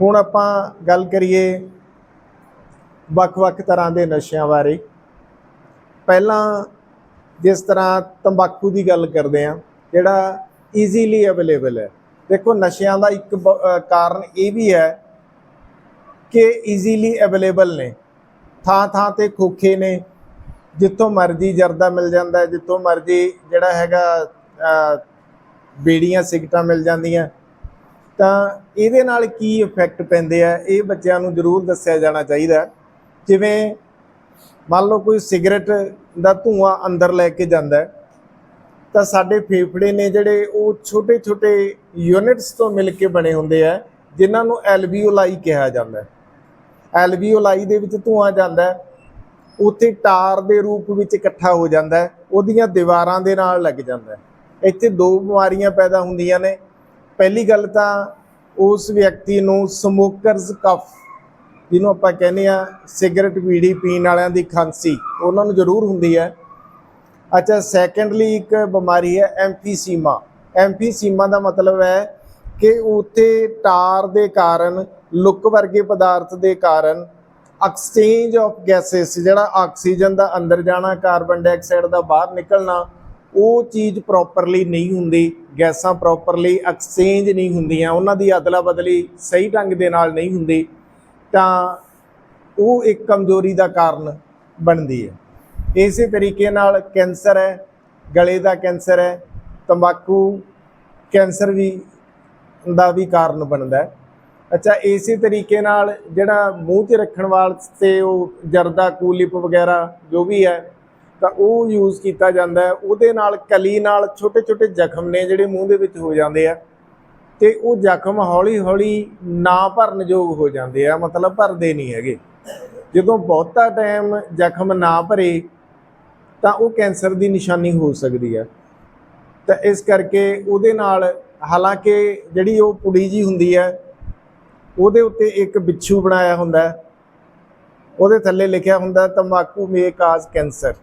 ਹੁਣ ਆਪਾਂ ਗੱਲ ਕਰੀਏ ਵੱਖ-ਵੱਖ ਤਰ੍ਹਾਂ ਦੇ ਨਸ਼ਿਆਂ ਬਾਰੇ। ਪਹਿਲਾਂ ਜਿਸ ਤਰ੍ਹਾਂ ਤੰਬਾਕੂ ਦੀ ਗੱਲ ਕਰਦੇ ਆ ਜਿਹੜਾ ਈਜ਼ੀਲੀ ਅਵੇਲੇਬਲ ਹੈ। ਦੇਖੋ, ਨਸ਼ਿਆਂ ਦਾ ਇੱਕ ਬ- ਕਾਰਨ ਇਹ ਵੀ ਹੈ ਕਿ ਈਜ਼ੀਲੀ ਅਵੇਲੇਬਲ ਨੇ। ਥਾਂ ਥਾਂ ਤੇ ਖੋਖੇ ਨੇ। ਜਿੱਥੋਂ ਮਰਜ਼ੀ ਜਰਦਾ ਮਿਲ ਜਾਂਦਾ ਹੈ, ਜਿੱਥੋਂ ਮਰਜ਼ੀ ਜਿਹੜਾ ਹੈਗਾ ਬੇੜੀਆਂ ਸਿਗਟਾਂ ਮਿਲ ਜਾਂਦੀਆਂ। ਤਾਂ ਇਹਦੇ ਨਾਲ ਕੀ ਇਫੈਕਟ ਪੈਂਦੇ ਆ, ਇਹ ਬੱਚਿਆਂ ਨੂੰ ਜ਼ਰੂਰ ਦੱਸਿਆ ਜਾਣਾ ਚਾਹੀਦਾ। ਜਿਵੇਂ ਮੰਨ ਲਓ ਕੋਈ ਸਿਗਰਟ ਦਾ ਧੂਆਂ ਅੰਦਰ ਲੈ ਕੇ ਜਾਂਦਾ ਹੈ, ਤਾਂ ਸਾਡੇ ਫੇਫੜੇ ਨੇ ਜਿਹੜੇ ਉਹ ਛੋਟੇ ਛੋਟੇ ਯੂਨਿਟਸ ਤੋਂ ਮਿਲ ਕੇ ਬਣੇ ਹੁੰਦੇ ਆ, ਜਿਨ੍ਹਾਂ ਨੂੰ ਐਲਵੀਓਲਾਈ ਕਿਹਾ ਜਾਂਦਾ ਹੈ। ਐਲਵੀਓਲਾਈ ਦੇ ਵਿੱਚ ਧੂਆਂ ਜਾਂਦਾ ਉੱਥੇ ਟਾਰ ਦੇ ਰੂਪ ਵਿੱਚ ਇਕੱਠਾ ਹੋ ਜਾਂਦਾ ਉਹਦੀਆਂ ਦੀਵਾਰਾਂ ਦੇ ਨਾਲ ਲੱਗ ਜਾਂਦਾ ਇੱਥੇ ਦੋ ਬਿਮਾਰੀਆਂ ਪੈਦਾ ਹੁੰਦੀਆਂ ਨੇ ਪਹਿਲੀ ਗੱਲ ਤਾਂ ਉਸ ਵਿਅਕਤੀ ਨੂੰ ਸਮੋਕਰਸ ਕਫ, ਜਿਹਨੂੰ ਆਪਾਂ ਕਹਿੰਦੇ ਆ ਸਿਗਰਟ ਬੀੜੀ ਪੀਣ ਵਾਲਿਆਂ ਦੀ ਖਾਂਸੀ, ਉਹਨਾਂ ਨੂੰ ਜ਼ਰੂਰ ਹੁੰਦੀ ਹੈ। ਅੱਛਾ ਸੈਕੰਡਲੀ ਇੱਕ ਬਿਮਾਰੀ ਹੈ ਐਮਫੀਸੀਮਾ ਐਮਫੀਸੀਮਾ ਦਾ ਮਤਲਬ ਹੈ ਕਿ ਉੱਥੇ ਟਾਰ ਦੇ ਕਾਰਨ, ਲੁੱਕ ਵਰਗੇ ਪਦਾਰਥ ਦੇ ਕਾਰਨ ਐਕਸਚੇਂਜ ਆਫ ਗੈਸਸ ਜਿਹੜਾ ਆਕਸੀਜਨ ਦਾ ਅੰਦਰ ਜਾਣਾ ਕਾਰਬਨ ਡਾਈਆਕਸਾਈਡ ਦਾ ਬਾਹਰ ਨਿਕਲਣਾ, ਉਹ ਚੀਜ਼ ਪ੍ਰੋਪਰਲੀ ਨਹੀਂ ਹੁੰਦੀ। ਗੈਸਾਂ ਪ੍ਰੋਪਰਲੀ ਐਕਸਚੇਂਜ ਨਹੀਂ ਹੁੰਦੀਆਂ, ਉਹਨਾਂ ਦੀ ਅਦਲਾ ਬਦਲੀ ਸਹੀ ਢੰਗ ਦੇ ਨਾਲ ਨਹੀਂ ਹੁੰਦੀ, ਤਾਂ ਉਹ ਇੱਕ ਕਮਜ਼ੋਰੀ ਦਾ ਕਾਰਨ ਬਣਦੀ ਹੈ। ਇਸੇ ਤਰੀਕੇ ਨਾਲ ਕੈਂਸਰ ਹੈ, ਗਲੇ ਦਾ ਕੈਂਸਰ ਹੈ, ਤੰਬਾਕੂ ਕੈਂਸਰ ਵੀ, ਦਾ ਵੀ ਕਾਰਨ ਬਣਦਾ ਹੈ। ਅੱਛਾ, ਇਸੇ ਤਰੀਕੇ ਨਾਲ ਜਿਹੜਾ ਮੂੰਹ 'ਚ ਰੱਖਣ ਵਾਸਤੇ ਉਹ ਜਰਦਾ, ਕੂਲਿਪ ਵਗੈਰਾ ਜੋ ਵੀ ਹੈ ਤਾਂ ਉਹ ਯੂਜ਼ ਕੀਤਾ ਜਾਂਦਾ ਉਹਦੇ ਨਾਲ ਕਲੀ ਨਾਲ ਛੋਟੇ ਛੋਟੇ ਜ਼ਖਮ ਨੇ ਜਿਹੜੇ ਮੂੰਹ ਦੇ ਵਿੱਚ ਹੋ ਜਾਂਦੇ ਆ। ਤੇ ਉਹ ਜ਼ਖਮ ਹੌਲੀ ਹੌਲੀ ਨਾ ਭਰਨ ਯੋਗ ਹੋ ਜਾਂਦੇ ਆ, ਮਤਲਬ ਭਰਦੇ ਨਹੀਂ ਹੈਗੇ। ਜਦੋਂ ਬਹੁਤਾ ਟਾਈਮ ਜ਼ਖਮ ਨਾ ਭਰੇ, ਤਾਂ ਉਹ ਕੈਂਸਰ ਦੀ ਨਿਸ਼ਾਨੀ ਹੋ ਸਕਦੀ ਹੈ ਤਾਂ ਇਸ ਕਰਕੇ ਉਹਦੇ ਨਾਲ ਹਾਲਾਂਕਿ ਜਿਹੜੀ ਉਹ ਪੁੜੀ ਜੀ ਹੁੰਦੀ ਹੈ ਉਹਦੇ ਉੱਤੇ ਇੱਕ ਬਿੱਛੂ ਬਣਾਇਆ ਹੁੰਦਾ। ਉਹਦੇ ਥੱਲੇ ਲਿਖਿਆ ਹੁੰਦਾ, ਤੰਬਾਕੂ ਮੇ ਕਾਜ਼ ਕੈਂਸਰ।